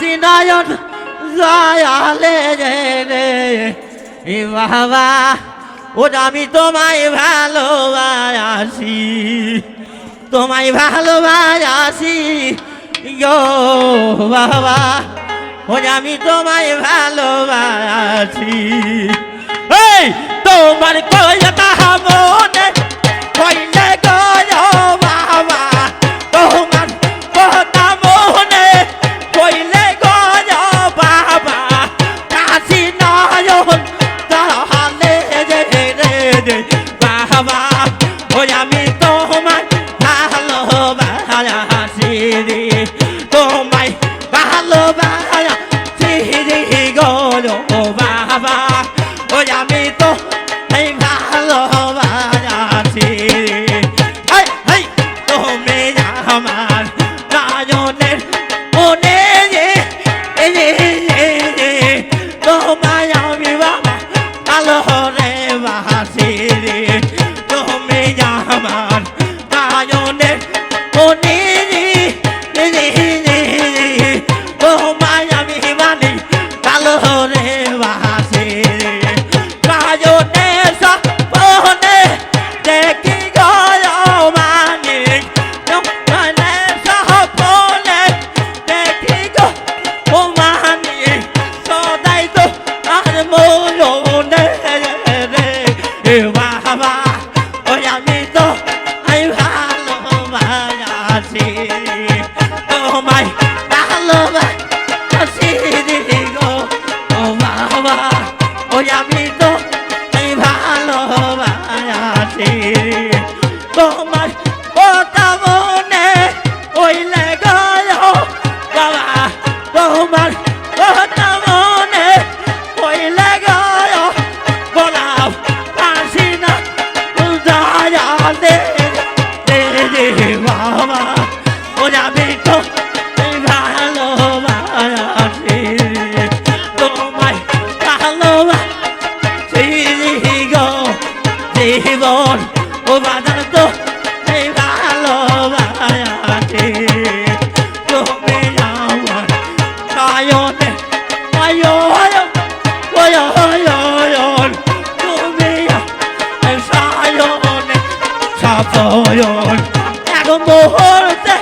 শ্রীনয়ন জয়ালে রে বাবা ও আমি তোমায় ভালোবাসি তোমায় ভালোবাসি গো বাবা ও আমি তোমায় ভালোবাসি। এই, তোমার কয়তা মনে 点一八 প্রয়োজন এক মুহূর্তে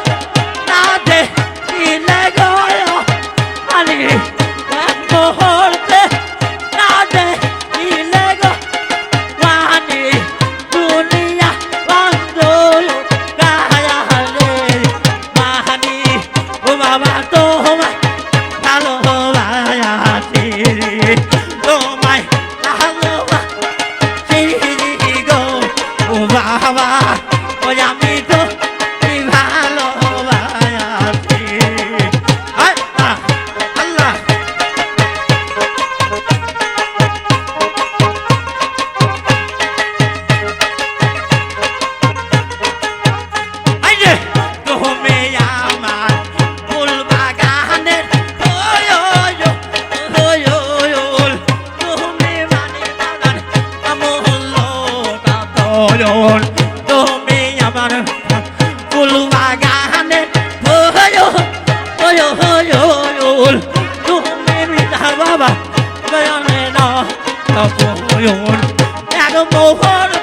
না দেখিলে গয় মালিক এক মুহূর্তে না দেখিলে গানি দুনিয়া বন্ধ গায়ালে। মাহানি ও বাবা তোমার ভালো বায়াতি 꿀마간에 보여 보여 보여 눈물이 나와봐 너연에 너 보여 나도 모호를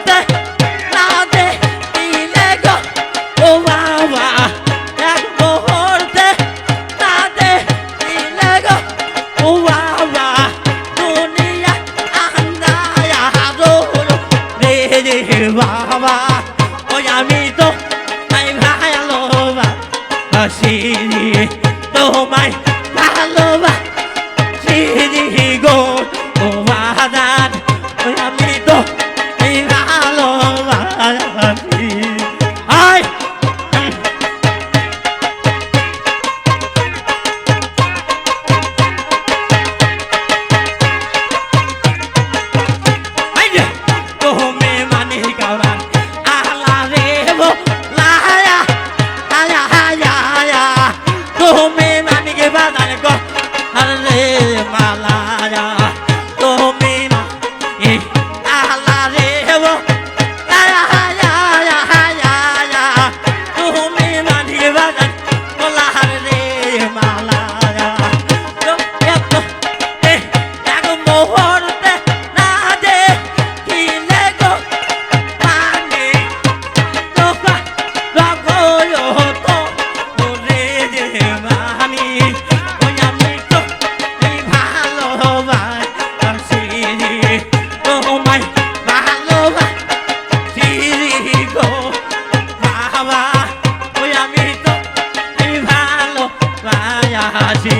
হাসি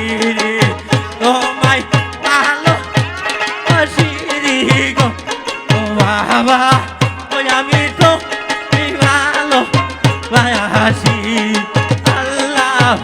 তোমায় ভালো হাসি গো। ও বাবা ওই আমি তো ভালো হাসি। আল্লাহ